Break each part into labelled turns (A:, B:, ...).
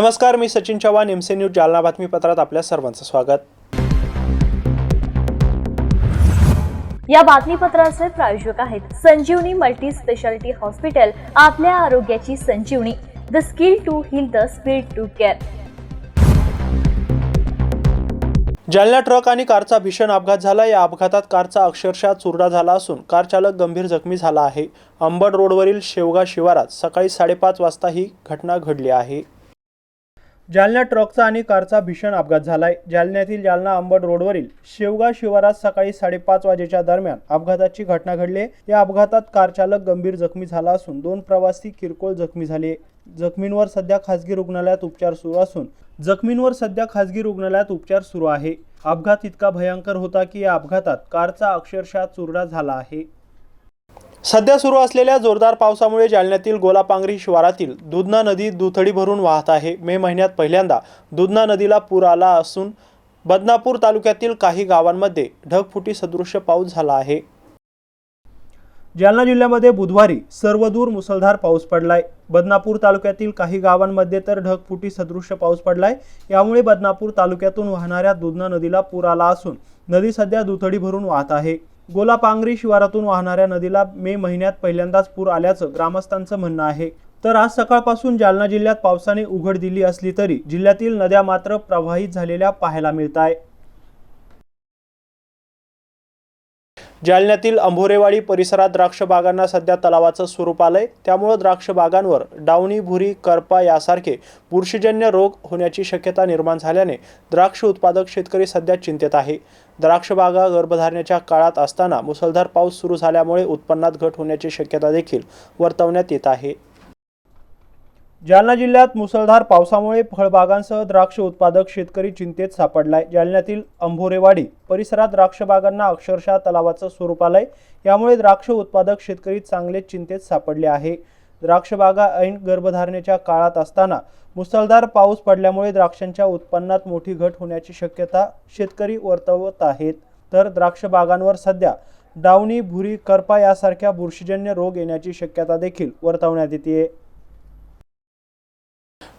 A: नमस्कार मी Sachin Chavan M C news Jalna बातमीपत्रात आपल्या सर्वांचं स्वागत.
B: या बातमीपत्राचे प्रायोजक आहेत संजीवनी मल्टी स्पेशालिटी हॉस्पिटल आपल्या आरोग्याची Sanjeevani. The skill to heal the speed to care
A: Jalna truck आणि कारचा भीषण अपघात झाला. या अपघातात कारचा अक्षरशः चुरडा झाला असून कार चालक गंभीर जखमी झाला आहे. अंबड रोडवरील शेवगा शिवारात सकाळी साडेपाच वाजता ही घटना घडली आहे. जालन्यात ट्रकचा आणि कारचा भीषण अपघात झालाय. जालन्यातील जालना अंबड रोडवरील शेवगा शिवारात सकाळी साडेपाच वाजेच्या दरम्यान अपघाताची घटना घडली. या अपघातात कारचालक गंभीर जखमी झाला असून दोन प्रवासी किरकोळ जखमी झाले. जखमींवर सध्या खासगी रुग्णालयात उपचार सुरू असून जखमींवर सध्या खासगी रुग्णालयात उपचार सुरू आहे. अपघात इतका भयंकर होता की या अपघातात कारचा अक्षरशः चुरडा झाला आहे. सध्या सुरू असलेल्या जोरदार पावसामुळे जालन्यातील गोलापांगरी शिवारातील दुधना नदी दुथडी भरून वाहत आहे. मे महिन्यात पहिल्यांदा दुधना नदीला पूर आला असून बदनापूर तालुक्यातील काही गावांमध्ये ढगफुटी सदृश्य पाऊस झाला आहे. जालना जिल्ह्यामध्ये बुधवारी सर्वदूर मुसळधार पाऊस पडलाय. बदनापूर तालुक्यातील काही गावांमध्ये तर ढगफुटी सदृश्य पाऊस पडलाय. यामुळे बदनापूर तालुक्यातून वाहणाऱ्या दुधना नदीला पूर आला असून नदी सध्या दुथडी भरून वाहत आहे. गोलापांगरी शिवारातून वाहणाऱ्या नदीला मे महिन्यात पहिल्यांदाच पूर आल्याचं ग्रामस्थांचं म्हणणं आहे. तर आज सकाळपासून जालना जिल्ह्यात पावसाने उघड दिली असली तरी जिल्ह्यातील नद्या मात्र प्रवाहित झालेल्या पाहायला मिळत आहे जालन्यातील अंभोरेवाडी परिसरात द्राक्ष बागांना सध्या तलावाचं स्वरूप आलंय. त्यामुळं द्राक्ष बागांवर डावणी भुरी करपा यासारखे बुरशीजन्य रोग होण्याची शक्यता निर्माण झाल्याने द्राक्ष उत्पादक शेतकरी सध्या चिंतेत आहे. द्राक्ष बागा गर्भधारण्याच्या काळात असताना मुसळधार पाऊस सुरू झाल्यामुळे उत्पन्नात घट होण्याची शक्यता देखील वर्तवण्यात येत आहे. जालना जिल्ह्यात मुसळधार पावसामुळे फळबागांसह द्राक्ष उत्पादक शेतकरी चिंतेत सापडलाय. जालन्यातील अंभोरेवाडी परिसरात द्राक्ष बागांना अक्षरशः तलावाचं स्वरूप आलंय. यामुळे द्राक्ष उत्पादक शेतकरी चांगलेच चिंतेत सापडले आहे. द्राक्ष बागा ऐन गर्भधारणेच्या काळात असताना मुसळधार पाऊस पडल्यामुळे द्राक्षांच्या उत्पन्नात मोठी घट होण्याची शक्यता शेतकरी वर्तवत आहेत. तर द्राक्ष बागांवर सध्या डावणी भुरी करपा यासारख्या बुरशीजन्य रोग येण्याची शक्यता देखील वर्तवण्यात येते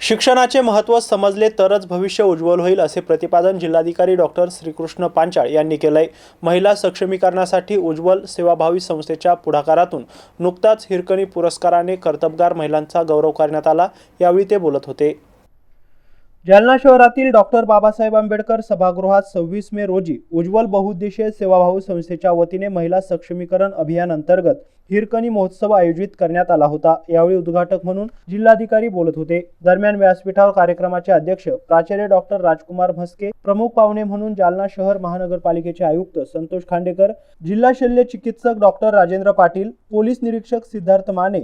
A: शिक्षणाचे महत्त्व समजले तरच भविष्य उज्ज्वल होईल असे प्रतिपादन जिल्हाधिकारी डॉक्टर श्रीकृष्ण पांचाळ यांनी केलंय. महिला सक्षमीकरणासाठी उज्ज्वल सेवाभावी संस्थेच्या पुढाकारातून नुकताच हिरकणी पुरस्काराने कर्तबगार महिलांचा गौरव करण्यात आला. यावेळी ते बोलत होते. जालना शहरातील डॉक्टर बाबासाहेब आंबेडकर सभागृहात सव्वीस मे रोजी उज्ज्वल बहुउद्देशीय सेवाभाऊ संस्थेच्या वतीने महिला सक्षमीकरण अभियान अंतर्गत हिरकणी महोत्सव आयोजित करण्यात आला होता. यावेळी उद्घाटक म्हणून जिल्हाधिकारी बोलत होते. दरम्यान व्यासपीठावर कार्यक्रमाचे अध्यक्ष प्राचार्य डॉक्टर राजकुमार म्हस्के प्रमुख पाहुणे म्हणून जालना शहर महानगरपालिकेचे आयुक्त संतोष खांडेकर जिल्हा शल्य चिकित्सक डॉक्टर राजेंद्र पाटील पोलीस निरीक्षक सिद्धार्थ माने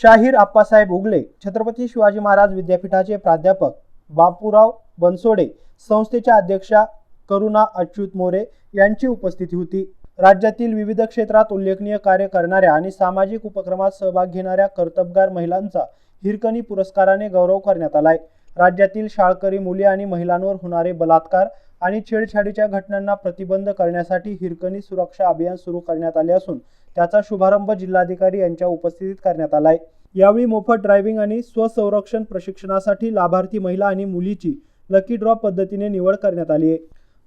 A: शाहीर आप्पासाहेब उगले छत्रपती शिवाजी महाराज विद्यापीठाचे प्राध्यापक बापूराव बनसोडे संस्थेच्या अध्यक्षा करुणा अच्युत मोरे यांची उपस्थिती होती. राज्यातील विविध क्षेत्रात उल्लेखनीय कार्य करणाऱ्या आणि सामाजिक उपक्रमात सहभाग घेणाऱ्या कर्तबगार महिलांचा हिरकणी पुरस्काराने गौरव करण्यात आलाय. राज्यातील शाळकरी मुली आणि महिलांवर होणारे बलात्कार आणि छेडछाडीच्या घटनांना प्रतिबंध करण्यासाठी हिरकणी सुरक्षा अभियान सुरू करण्यात आले असून त्याचा शुभारंभ जिल्हाधिकारी यांच्या उपस्थितीत करण्यात आलाय. यावेळी मोफत ड्रायव्हिंग आणि स्वसंरक्षण प्रशिक्षणासाठी लाभार्थी महिला आणि मुलीची लकी ड्रॉ पद्धतीने निवड करण्यात आली आहे.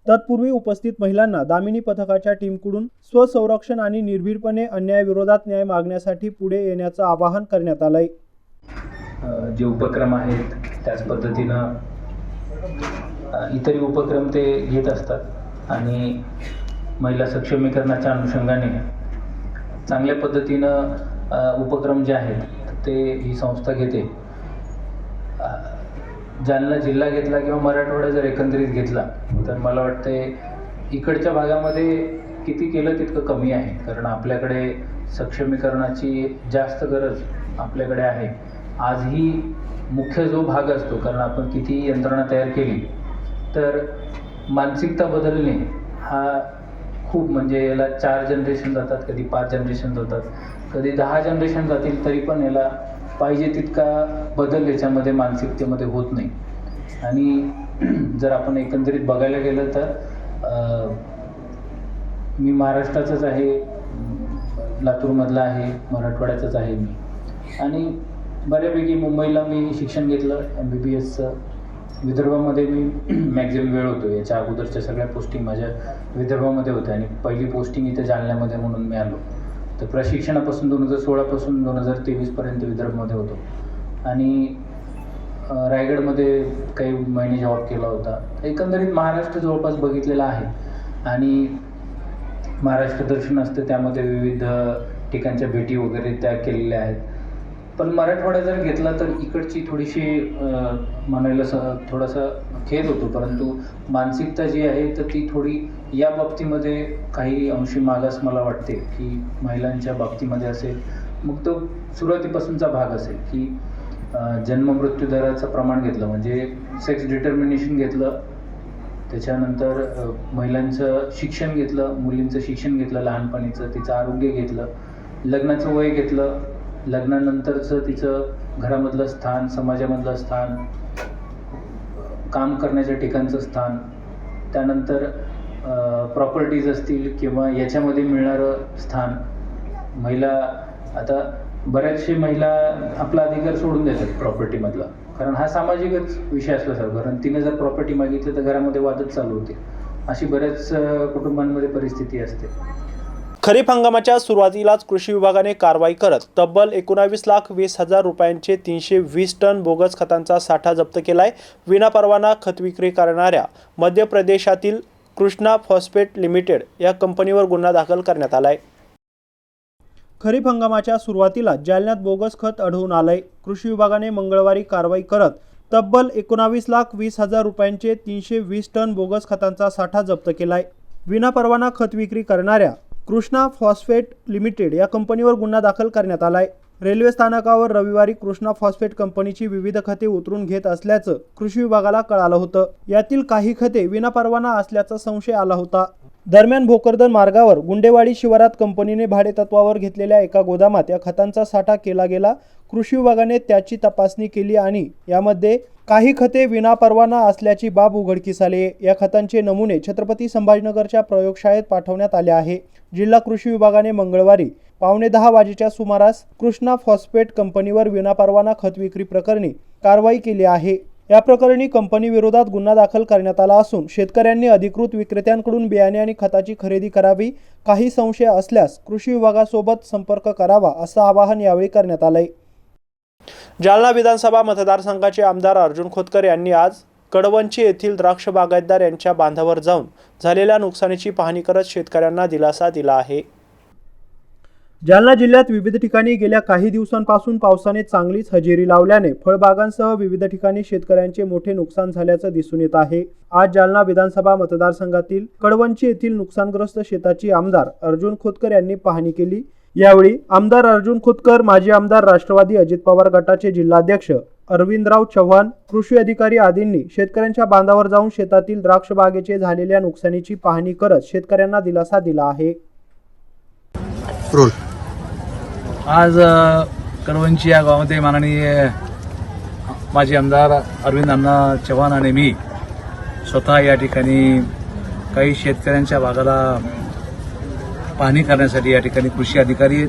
A: तत्पूर्वी उपस्थित महिलांना दामिनी पथकाच्या टीमकडून स्वसंरक्षण आणि निर्भीडपणे अन्यायाविरोधात न्याय मागण्यासाठी पुढे येण्याचं आवाहन करण्यात आलंय.
C: जे उपक्रम आहेत त्याच पद्धतीनं इतरही उपक्रम ते घेत असतात आणि महिला सक्षमीकरणाच्या अनुषंगाने चांगल्या पद्धतीनं उपक्रम जे आहेत ते ही संस्था घेते. ज्यांना जालना जिल्हा घेतला किंवा मराठवाडा जर एकंदरीत घेतला तर मला वाटते इकडच्या भागामध्ये किती केलं तितकं कमी आहे. कारण आपल्याकडे सक्षमीकरणाची जास्त गरज आपल्याकडे आहे. आजही मुख्य जो भाग असतो कारण आपण किती यंत्रणा तयार केली तर मानसिकता बदलणे हा खूप म्हणजे याला चार जनरेशन जातात कधी पाच जनरेशन जातात. कधी दहा जनरेशन जातील तरी पण याला पाहिजे तितका बदल याच्यामध्ये मानसिकतेमध्ये होत नाही. आणि जर आपण एकंदरीत बघायला गेलं तर मी महाराष्ट्राचाच आहे लातूरमधला आहे मराठवाड्याचाच आहे मी. आणि बऱ्यापैकी मुंबईला मी शिक्षण घेतलं एम बी बी एसचं विदर्भामध्ये मी मॅक्झिमम वेळ होतो. याच्या अगोदरच्या सगळ्या पोस्टिंग माझ्या विदर्भामध्ये होत्या. आणि पहिली पोस्टिंग इथे जालन्यामध्ये म्हणून मी आलो. तर प्रशिक्षणापासून दोन हजार सोळापासून दोन हजार तेवीसपर्यंत विदर्भमध्ये होतो. आणि रायगडमध्ये काही महिने जॉब केला होता. एकंदरीत महाराष्ट्र जवळपास बघितलेला आहे. आणि महाराष्ट्र दर्शन असतं त्यामध्ये विविध ठिकाणच्या भेटी वगैरे त्या केलेल्या आहेत. पण मराठवाडा जर घेतला तर इकडची थोडीशी म्हणायला स थोडासा खेद होतो. परंतु मानसिकता जी आहे तर ती थोडी या बाबतीमध्ये काही अंशी मागास मला वाटते की महिलांच्या बाबतीमध्ये असेल. मग तो सुरुवातीपासूनचा भाग असेल की जन्म जन्ममृत्यू दराचं प्रमाण घेतलं म्हणजे सेक्स डिटर्मिनेशन घेतलं. त्याच्यानंतर महिलांचं शिक्षण घेतलं मुलींचं शिक्षण घेतलं लहानपणीचं तिचं आरोग्य घेतलं लग्नाचं वय घेतलं. लग्नानंतरचं तिचं घरामधलं स्थान समाजामधलं स्थान काम करण्याच्या ठिकाणचं स्थान त्यानंतर प्रॉपर्टीज असतील किंवा याच्यामध्ये मिळणारं स्थान. महिला आता बऱ्याचशे महिला आपला अधिकार सोडून देतात प्रॉपर्टीमधला कारण हा सामाजिकच विषय असल्यासारखं कारण तिने जर प्रॉपर्टी मागितली तर घरामध्ये वादच चालू होते. अशी बऱ्याच कुटुंबांमध्ये परिस्थिती असते.
A: खरीप हंगामाच्या सुरुवातीलाच कृषी विभागाने कारवाई करत तब्बल एकोणावीस लाख वीस हजार रुपयांचे तीनशे वीस टन बोगस खतांचा साठा जप्त केलाय. विनापरवाना खत विक्री करणाऱ्या मध्य प्रदेशातील कृष्णा फॉस्फेट लिमिटेड या कंपनीवर गुन्हा दाखल करण्यात आलाय. खरीप हंगामाच्या सुरुवातीला जालन्यात बोगस खत आढळून आलंय. कृषी विभागाने मंगळवारी कारवाई करत तब्बल एकोणावीस लाख वीस हजार रुपयांचे तीनशे वीस टन बोगस खतांचा साठा जप्त केलाय. विनापरवाना खत विक्री करणाऱ्या कृष्णा फॉस्फेट लिमिटेड या कंपनीवर गुन्हा दाखल करण्यात आलाय. रेल्वे स्थानकावर रविवारी कृष्णा फॉस्फेट कंपनीची विविध खते उतरून घेत असल्याचं कृषी विभागाला कळालं होतं. यातील काही खते विनापरवाना असल्याचा संशय आला होता. दरम्यान भोकरदन मार्गावर गुंडेवाडी शिवारात कंपनीने भाडेतत्वावर घेतलेल्या एका गोदामात या खतांचा साठा केला गेला. कृषी विभागाने त्याची तपासणी केली आणि यामध्ये काही खते विनापरवाना असल्याची बाब उघडकीस आली. या खतांचे नमुने छत्रपती संभाजीनगरच्या प्रयोगशाळेत पाठवण्यात आले आहे. जिल्हा कृषी विभागाने मंगळवारी पावणे दहा वाजेच्या सुमारास कृष्णा फॉस्फेट कंपनीवर विनापरवाना खत विक्री प्रकरणी कारवाई केली आहे. या प्रकरणी कंपनी विरोधात गुन्हा दाखल करण्यात आला असून शेतकऱ्यांनी अधिकृत विक्रेत्यांकडून बियाणे आणि खताची खरेदी करावी काही संशय असल्यास कृषी विभागासोबत संपर्क करावा असं आवाहन यावेळी करण्यात आलंय. जालना विधानसभा मतदारसंघाचे आमदार अर्जुन खोतकर यांनी आज कडवंची येथील द्राक्ष बागायतदार यांच्या बांधावर जाऊन झालेल्या नुकसानीची पाहणी करत शेतकऱ्यांना दिलासा दिला आहे. जालना जिल्ह्यात विविध ठिकाणी गेल्या काही दिवसांपासून पावसाने चांगलीच हजेरी लावल्याने फळबागांसह विविध ठिकाणी शेतकऱ्यांचे मोठे नुकसान झाल्याचं दिसून येत आहे. आज जालना विधानसभा मतदारसंघातील कडवंची येथील नुकसानग्रस्त शेताची आमदार अर्जुन खोतकर यांनी पाहणी केली. यावेळी आमदार अर्जुन खोतकर माजी आमदार राष्ट्रवादी अजित पवार गटाचे जिल्हाध्यक्ष अरविंदराव चव्हाण कृषी अधिकारी आदींनी शेतकऱ्यांच्या बांधावर जाऊन शेतातील द्राक्ष बागेचे झालेल्या नुकसानीची पाहणी करत शेतकऱ्यांना दिलासा दिला आहे.
D: आज करवंची या गावामध्ये माननीय माजी आमदार अरविंद अण्णा चव्हाण आणि मी स्वतः या ठिकाणी काही शेतकऱ्यांच्या भागाला पाहणी करण्यासाठी या ठिकाणी कृषी अधिकारी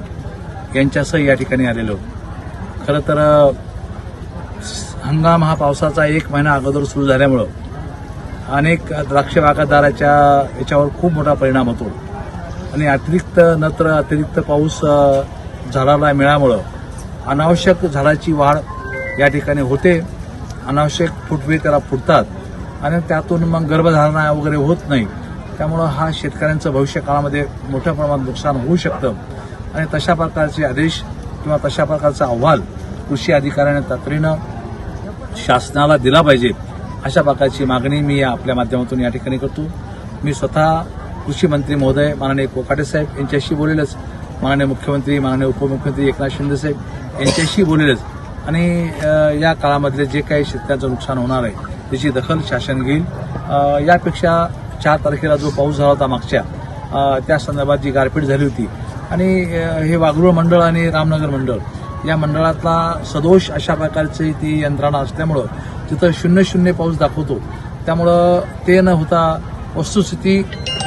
D: यांच्यासह या ठिकाणी आलेलो. खरं तर हंगाम हा पावसाचा एक महिना अगोदर सुरू झाल्यामुळं अनेक द्राक्ष बागायतदाराच्या याच्यावर खूप मोठा परिणाम होतो. आणि अतिरिक्त नत्र अतिरिक्त पाऊस झाडाला मिळामुळं. अनावश्यक झाडाची वाढ या ठिकाणी होते. अनावश्यक फुटवे त्याला फुटतात. आणि त्यातून मग गर्भधारणा वगैरे होत नाही. त्यामुळं हा शेतकऱ्यांचं भविष्य काळामध्ये मोठ्या प्रमाणात नुकसान होऊ शकतं. आणि तशा प्रकारचे आदेश किंवा तशा प्रकारचा अहवाल कृषी अधिकाऱ्याने तातडीनं शासनाला दिला पाहिजे. अशा प्रकारची मागणी मी या आपल्या माध्यमातून या ठिकाणी करतो. मी स्वतः कृषी मंत्री महोदय माननीय कोकाटे साहेब यांच्याशी बोलेलच. माननीय मुख्यमंत्री माननीय उपमुख्यमंत्री एकनाथ शिंदेसाहेब यांच्याशी बोलेलच आणि या काळामधले जे काही शेतकऱ्यांचं नुकसान होणार आहे त्याची दखल शासन घेईल. यापेक्षा चार तारखेला जो पाऊस झाला होता मागच्या त्या संदर्भात जी गारपीट झाली होती आणि हे वागरूळ मंडळ आणि रामनगर मंडळ या मंडळातला सदोष अशा प्रकारची ती यंत्रणा असल्यामुळं तिथं शून्य शून्य पाऊस दाखवतो. त्यामुळं ते न होता वस्तुस्थिती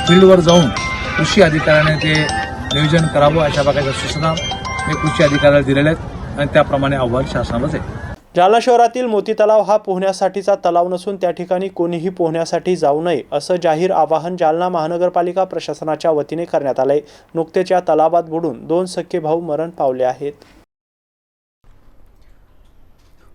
D: फील्डवर जाऊन कृषी अधिकाऱ्याने ते नियोजन करावं अशा प्रकारच्या सूचना हे कृषी अधिकाऱ्याला दिलेल्या आहेत आणि त्याप्रमाणे अहवाल शासनालाच आहे.
A: जालना शहरातील मोती तलाव हा पोहण्यासाठीचा तलाव नसून त्या ठिकाणी कोणीही पोहण्यासाठी जाऊ नये असं जाहीर आवाहन जालना महानगरपालिका प्रशासनाच्या वतीने करण्यात आलंय. नुकतेच या तलावात बुडून दोन सख्खे भाऊ मरण पावले आहेत.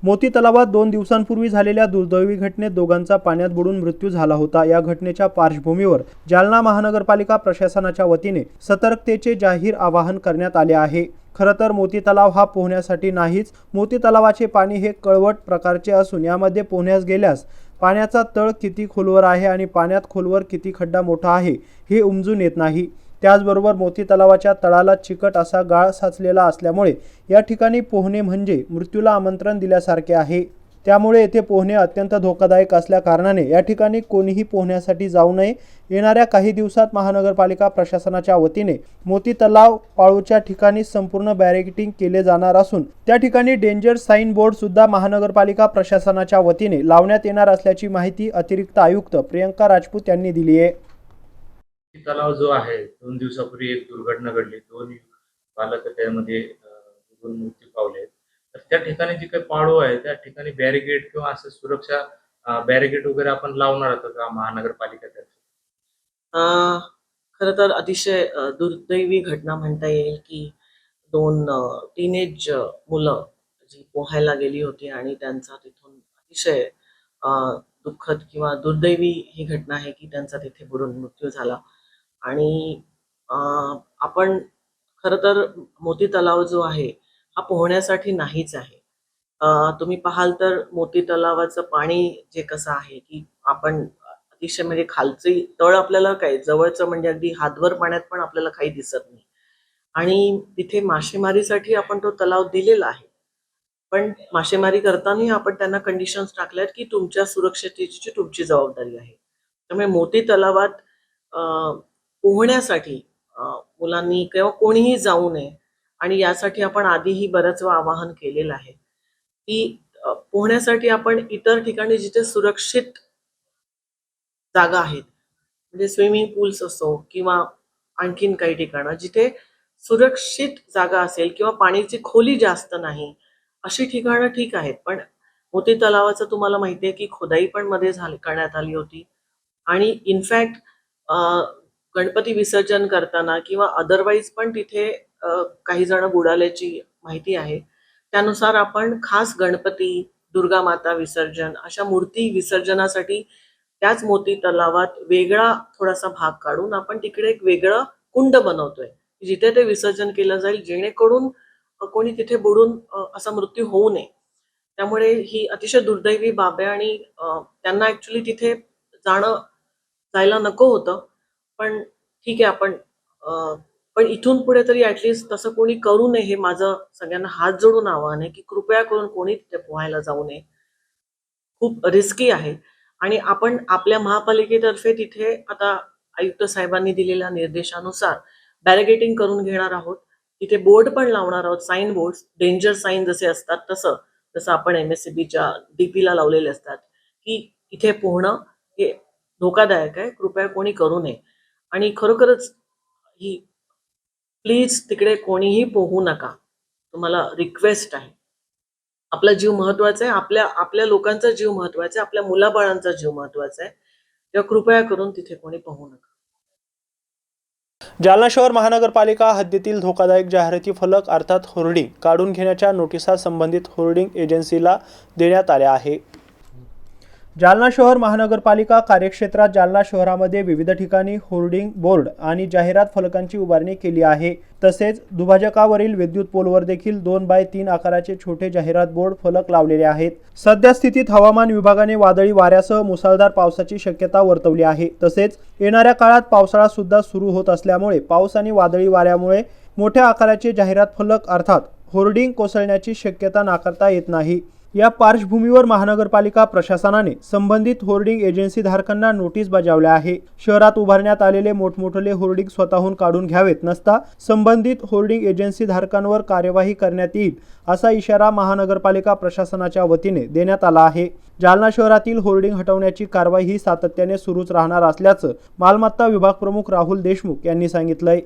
A: मोती तलावात दोन दिवसांपूर्वी झालेल्या दुर्दैवी घटनेत दोघांचा पाण्यात बुडून मृत्यू झाला होता. या घटनेच्या पार्श्वभूमीवर जालना महानगरपालिका प्रशासनाच्या वतीने सतर्कतेचे जाहीर आवाहन करण्यात आले आहे. खरं तर मोती तलाव हा पोहण्यासाठी नाहीच मोती तलावाचे पाणी हे कळवट प्रकारचे असून यामध्ये पोहण्यास गेल्यास पाण्याचा तळ किती खोलवर आहे आणि पाण्यात खोलवर किती खड्डा मोठा आहे हे उमजून येत नाही. त्याचबरोबर मोती तलावाच्या तळाला चिकट असा गाळ साचलेला असल्यामुळे या ठिकाणी पोहणे म्हणजे मृत्यूला आमंत्रण दिल्यासारखे आहे. त्यामुळे येथे पोहणे अत्यंत धोकादायक असल्या कारणाने या ठिकाणी कोणीही पोहण्यासाठी जाऊ नये. येणाऱ्या काही दिवसात महानगरपालिका प्रशासनाच्या वतीने मोती तलाव पाळूच्या ठिकाणी संपूर्ण बॅरिकेटिंग केले जाणार असून त्या ठिकाणी डेंजर साईन बोर्ड सुद्धा महानगरपालिका प्रशासनाच्या वतीने लावण्यात येणार असल्याची माहिती अतिरिक्त आयुक्त प्रियंका राजपूत यांनी दिली आहे.
E: तलाव जो आहे दोन दिवसापूर्वी एक दुर्घटना घडली. दोन बालक त्यामध्ये मृत्यू पावले तर त्या ठिकाणी जी काही पाळो आहे त्या ठिकाणी बॅरिगेट किंवा असं सुरक्षा बॅरिगेट वगैरे आपण लावणार आहोत का महानगरपालिकेतर्फे?
F: अं, तर अतिशय दुर्दैवी घटना म्हणता येईल की दोन टीनेज मुलं जी पोहायला गेली होती आणि त्यांचा तिथून अतिशय दुःखद किंवा दुर्दैवी ही घटना आहे की त्यांचा तिथे बुडून मृत्यू झाला. आणि आपण खरं तर मोती तलाव जो आहे हा पोहण्यासाठी नाहीच आहे. तुम्ही पाहाल तर मोती तलावाचं पाणी जे कसं आहे की आपण अतिशय म्हणजे खालचे तळ आपल्याला काय जवळचं म्हणजे अगदी हातभर पाण्यात पण आपल्याला काही दिसत नाही. आणि तिथे मासेमारीसाठी आपण तो तलाव दिलेला आहे. पण मासेमारी करताना आपण त्यांना कंडिशन्स टाकल्यात की तुमच्या सुरक्षिततेची तुमची जबाबदारी आहे. त्यामुळे मोती तलावात पोहण्यासाठी मुलांनी किंवा कोणीही जाऊ नये आणि यासाठी आपण आधीही बरंच आवाहन केलेलं आहे की पोहण्यासाठी आपण इतर ठिकाणी जिथे सुरक्षित जागा आहेत म्हणजे स्विमिंग पूल्स असो किंवा आणखीन काही ठिकाणं जिथे सुरक्षित जागा असेल किंवा पाण्याची खोली जास्त नाही अशी ठिकाणं ठीक आहेत. पण मोती तलावाचं तुम्हाला माहिती आहे की खोदाई पण मध्ये झाली करण्यात आली होती. आणि इनफॅक्ट गणपती विसर्जन करताना किंवा अदरवाईज पण तिथे काही जण बुडाल्याची माहिती आहे. त्यानुसार आपण खास गणपती दुर्गा माता विसर्जन अशा मूर्ती विसर्जनासाठी त्याच मोती तलावात वेगळा थोडासा भाग काढून आपण तिकडे एक वेगळं कुंड बनवतोय. जिथे ते विसर्जन केलं जाईल जेणेकरून कोणी तिथे बुडून असा मृत्यू होऊ नये. त्यामुळे ही अतिशय दुर्दैवी बाब आहे आणि त्यांना ऍक्च्युली तिथे जाणं जायला नको होतं. पण ठीक आहे आपण पण इथून पुढे तरी ऍटलिस्ट तसं कोणी करू नये हे माझं सगळ्यांना हात जोडून आव्हान आहे की कृपया करून कोणी तिथे पोहायला जाऊ नये. खूप रिस्की आहे. आणि आपण आपल्या महापालिकेतर्फे तिथे आता आयुक्त साहेबांनी दिलेल्या निर्देशानुसार बॅरिगेटिंग करून घेणार आहोत. तिथे बोर्ड पण लावणार आहोत साईन बोर्ड डेंजर साईन जसे असतात तसं जसं आपण एम एस सी बीच्या डीपीला लावलेले असतात की इथे पोहणं हे धोकादायक आहे कृपया कोणी करू नये. आणि खरोखरच ही प्लीज तिकडे कोणीही पोहू नका. तुम्हाला रिक्वेस्ट आहे. आपला जीव महत्त्वाचा आहे. आपल्या आपल्या लोकांचा जीव महत्त्वाचा आहे. आपल्या मुलाबाळांचा जीव महत्त्वाचा आहे. तेव्हा कृपया करून तिथे कोणी पोहू नका.
A: जालना शहर महानगरपालिका हद्दीतील धोकादायक जाहिराती फलक अर्थात होर्डिंग काढून घेण्याच्या नोटिसा संबंधित होर्डिंग एजन्सीला देण्यात आल्या आहे. जालना शहर महानगरपालिका कार्यक्षेत्रात जालना शहरामध्ये विविध ठिकाणी होर्डिंग बोर्ड आणि जाहिरात फलकांची उभारणी केली आहे. तसेच दुभाजकावरील विद्युत पोलवर देखील दोन बाय तीन आकाराचे छोटे जाहिरात बोर्ड फलक लावलेले आहेत. सध्या स्थितीत हवामान विभागाने वादळी वाऱ्यासह मुसळधार पावसाची शक्यता वर्तवली आहे. तसेच येणाऱ्या काळात पावसाळा सुद्धा सुरू होत असल्यामुळे पाऊस आणि वादळी वाऱ्यामुळे मोठ्या आकाराचे जाहिरात फलक अर्थात होर्डिंग कोसळण्याची शक्यता नाकारता येत नाही. या पार्श्वभूमीवर महानगरपालिका प्रशासनाने संबंधित होर्डिंग एजन्सी धारकांना नोटीस बजावल्या आहे. शहरात उभारण्यात आलेले मोठमोठले होर्डिंग स्वतःहून काढून घ्यावेत नसता संबंधित होर्डिंग एजन्सी धारकांवर कार्यवाही करण्यात येईल असा इशारा महानगरपालिका प्रशासनाच्या वतीने देण्यात आला आहे. जालना शहरातील होर्डिंग हटवण्याची कारवाई ही सातत्याने सुरूच राहणार असल्याचं मालमत्ता विभाग प्रमुख राहुल देशमुख यांनी सांगितलंय.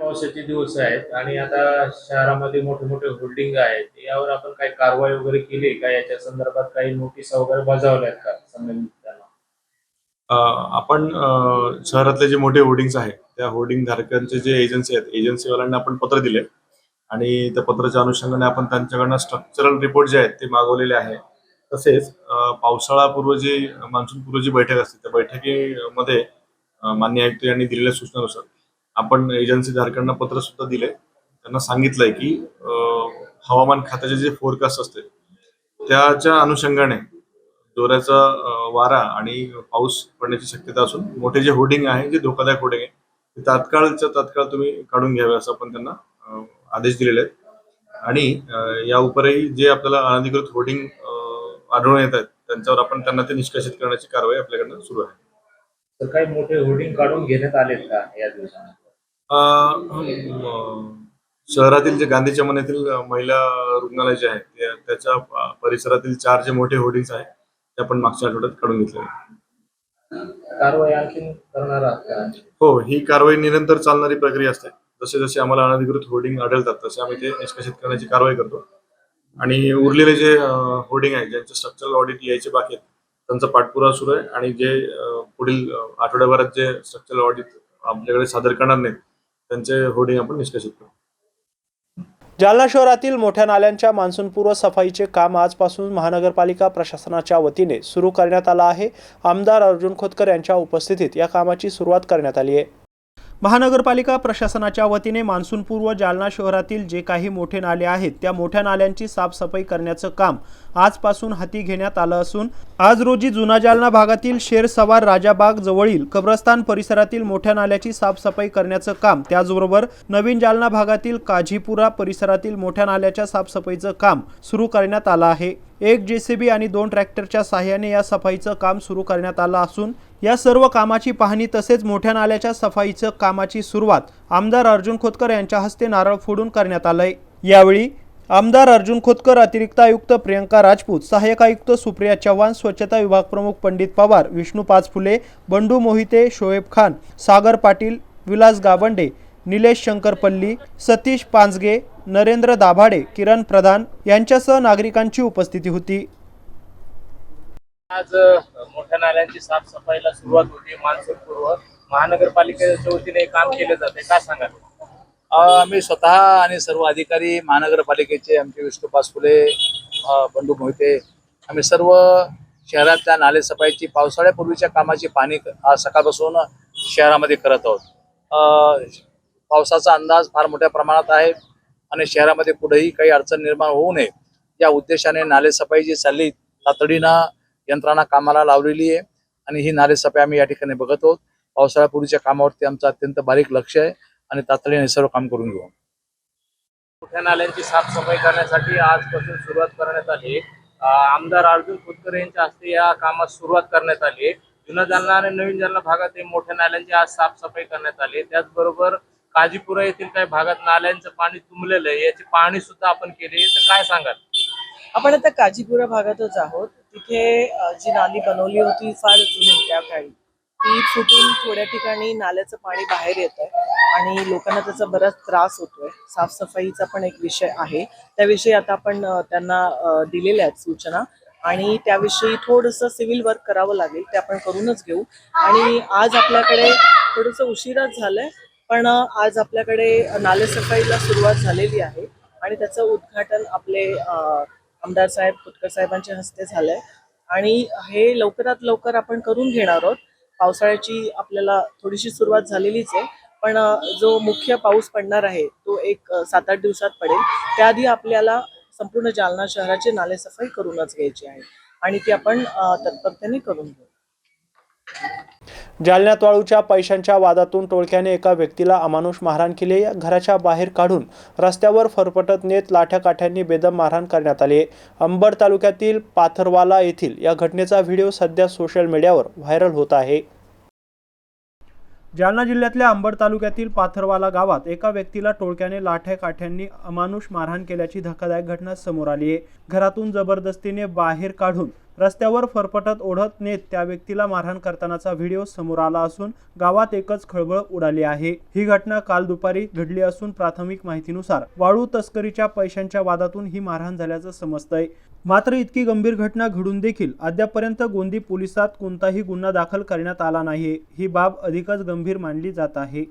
E: पावसाचे दिवस आहेत आणि आता शहरामध्ये मोठे मोठे होल्डिंग आहेत. यावर आपण काही कारवाई वगैरे केली का? याच्या संदर्भात काही नोटीस वगैरे बजावल्यात का संबंधितांना?
G: आपण शहरातले जे मोठे होर्डिंग्स आहेत त्या होर्डिंग धारकांचे जे एजन्सी आहेत एजन्सीवाल्यांना आपण पत्र दिले. आणि त्या पत्राच्या अनुषंगाने आपण त्यांच्याकडनं स्ट्रक्चरल रिपोर्ट जे आहेत ते मागवलेले आहे. तसेच पावसाळापूर्व जी मान्सूनपूर्व जी बैठक असते त्या बैठकीमध्ये मान्य आयुक्त यांनी दिलेल्या सूचनानुसार आपण एजन्सी धारकांना पत्र सुद्धा दिले त्यांना सांगितलंय की हवामान खात्याचे जे फोरकास्ट असते त्याच्या अनुषंगाने जोराचा वारा आणि पाऊस पडण्याची शक्यता असून मोठे जे होर्डिंग आहे जे धोकादायक होर्डिंग आहे ते तात्काळच्या तात्काळ तुम्ही काढून घ्यावे असं आपण त्यांना आदेश दिलेले आहेत. आणि या उपरही जे आपल्याला अनधिकृत होर्डिंग आढळून येत आहेत त्यांच्यावर आपण त्यांना ते निष्कासित करण्याची कारवाई आपल्याकडनं सुरू आहे.
E: तर काही मोठे होर्डिंग काढून घेण्यात आलेत का या दिवसामध्ये?
G: शहरातील जे गांधी चमन येथील महिला रुग्णालय जे आहे ते- त्याच्या परिसरातील चार जे मोठे होर्डिंग्स आहेत ते आपण मागच्या आठवड्यात काढून घेतले
E: कारवाई आणखी करणार आहात का?
G: हो ही कारवाई निरंतर चालणारी प्रक्रिया असते. जसे जसे आम्हाला अनधिकृत होर्डिंग आढळतात तसे आम्ही ते निष्कासित करण्याची कारवाई करतो. आणि उरलेले जे होर्डिंग आहे ज्यांचे स्ट्रक्चरल ऑडिट यायचे बाकी आहेत त्यांचा पाठपुरावा सुरू आहे. आणि जे अ, पुढील अ, आठवड्याभरात जे स्ट्रक्चरल ऑडिट आपल्याकडे सादर करणार नाहीत त्यांचे होर्डिंग आपण निष्कासित करू
A: जालना शहरातील मोठ्या नाल्यांच्या मान्सूनपूर्व सफाईचे काम आजपासून महानगरपालिका प्रशासनाच्या वतीने सुरू करण्यात आलं आहे. आमदार अर्जुन खोतकर यांच्या उपस्थितीत या कामाची सुरुवात करण्यात आली आहे. महानगरपालिका प्रशासनाच्या वतीने मान्सूनपूर्व जालना शहरातील जे काही मोठे नाले आहेत त्या मोठ्या नाल्यांची साफसफाई करण्याचं काम आजपासून हाती घेण्यात आलं असून आज रोजी जुना जालना भागातील शेरसवार राजाबाग जवळील कब्रस्तान परिसरातील मोठ्या नाल्याची साफसफाई करण्याचं काम त्याचबरोबर नवीन जालना भागातील काझीपुरा परिसरातील मोठ्या नाल्याच्या साफसफाईचं काम सुरू करण्यात आलं आहे. एक जेसीबी आणि दोन ट्रॅक्टरच्या सहाय्याने या सफाईचं काम सुरू करण्यात आलं असून या सर्व कामाची पाहणी तसेच मोठ्या नाल्याच्या सफाईचं कामाची सुरुवात आमदार अर्जुन खोतकर यांच्या हस्ते नारळ फोडून करण्यात आलंय. यावेळी आमदार अर्जुन खोतकर अतिरिक्त आयुक्त प्रियंका राजपूत सहाय्यक आयुक्त सुप्रिया चव्हाण स्वच्छता विभाग प्रमुख पंडित पवार विष्णू पाचफुले बंडू मोहिते शोएब खान सागर पाटील विलास गावंडे निलेश शंकरपल्ली सतीश पांजगे नरेंद्र दाभाडे किरण प्रधान यांच्यासह नागरिकांची उपस्थिती होती.
E: आज मोठ्या नाल्यांची साफसफाईला सुरुवात होती मान्सूनपूर्व महानगरपालिकेच्या वतीने काम केले जाते का
D: सांगा आम्ही स्वतः आणि सर्व अधिकारी महानगरपालिकेचे आमचे विष्णुपास फुले बंडू मोहिते आम्ही सर्व शहरातल्या नालेसफाईची पावसाळ्यापूर्वीच्या कामाची पाणी आज सकाळपासून शहरामध्ये करत आहोत. पावसाचा अंदाज फार मोठ्या प्रमाणात आहे आणि शहरामध्ये कुठेही काही अडचण निर्माण होऊ नये या उद्देशाने नालेसफाई जी चालली तातडीनं यंत्रणा कामाला लावलेली आहे. आणि ही नालेसफाई आम्ही या ठिकाणी बघत आहोत. पावसाळ्यापूर्वीच्या कामावरती आमचं अत्यंत बारीक लक्ष आहे आणि तातडीने हे सर्व काम करून घेऊ.
E: मोठ्या नाल्यांची साफसफाई करण्यासाठी आजपासून सुरुवात करण्यात आली. आमदार अर्जुन खोतकर यांच्या हस्ते या कामास सुरुवात करण्यात आली. जुना जालना आणि नवीन जालना भागात हे मोठ्या नाल्यांची आज साफसफाई करण्यात आली. आहे. त्याचबरोबर काजीपुरा येथील काही भागात नाल्यांचं पाणी तुंबलेलं आहे. याची पाहणी सुद्धा आपण केली. तर काय सांगाल?
F: आपण आता काजीपुरा भागातच आहोत. तिथे जी नाली बनवली होती फार जुनी त्या काळी ती फुटून थोड्या ठिकाणी नाल्याचं पाणी बाहेर येत आहे आणि लोकांना त्याचा बराच त्रास होतोय. साफसफाईचा पण एक विषय आहे. त्याविषयी आता आपण त्यांना दिलेल्या आहेत सूचना आणि त्याविषयी थोडंसं सिव्हिल वर्क करावं लागेल ते आपण करूनच घेऊ. आणि आज आपल्याकडे थोडंसं उशिराच झालंय पण आज आपल्याकडे नालेसफाईला सुरुवात झालेली आहे आणि त्याचं उद्घाटन आपले आमदार साहेब खोतकर साहेबांच्या हस्ते झालंय. आणि हे लवकरात लवकर आपण करून घेणार आहोत. पावसाळ्याची आपल्याला थोडीशी सुरुवात झालेलीच आहे. पण जो मुख्य पाऊस पडणार आहे तो एक सात आठ दिवसात पडेल. त्याआधी आपल्याला संपूर्ण जालना शहराची नालेसफाई करूनच घ्यायची आहे. आणि ती आपण तत्परतेने करून घेऊ.
A: जालन्यात वाळूच्या पैशांच्या वादातून टोळक्याने एका व्यक्तीला अमानुष मारहाण केली घराच्या बाहेर काढून रस्त्यावर फरफटत नेत लाठ्याकाठ्यांनी बेदम मारहाण करण्यात आली आहे. अंबड तालुक्यातील पाथरवाला येथील या घटनेचा व्हिडिओ सध्या सोशल मीडियावर व्हायरल होत आहे जालना जिल्ह्यातल्या अंबड तालुक्यातील पाथरवाला गावात एका व्यक्तीला टोळक्याने लाठ्या काठ्यांनी अमानुष मारहाण केल्याची धक्कादायक घटना समोर आली आहे. घरातून जबरदस्तीने बाहेर काढून रस्त्यावर फरफटत ओढत नेत त्या व्यक्तीला मारहाण करतानाचा व्हिडिओ समोर आला असून गावात एकच खळबळ उडाली आहे. ही घटना काल दुपारी घडली असून प्राथमिक माहितीनुसार वाळू तस्करीच्या पैशांच्या वादातून ही मारहाण झाल्याचं समजतंय. मात्र इतकी गंभीर घटना घडून देखील अद्यापर्यंत गोंदी पोलिसात कोणताही गुन्हा दाखल करण्यात आला नाही ही बाब अधिकच गंभीर मानली जात आहे.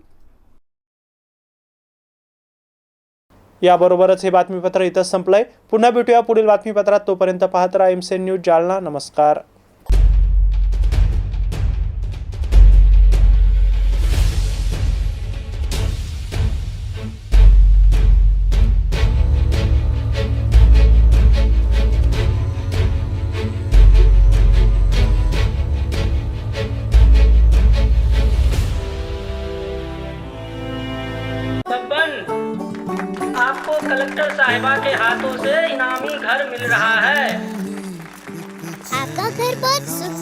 A: याबरोबरच हे बातमीपत्र इथंच संपलंय. पुन्हा भेटूया पुढील बातमीपत्रात. तोपर्यंत पाहत राहा एमसेन न्यूज जालना. नमस्कार.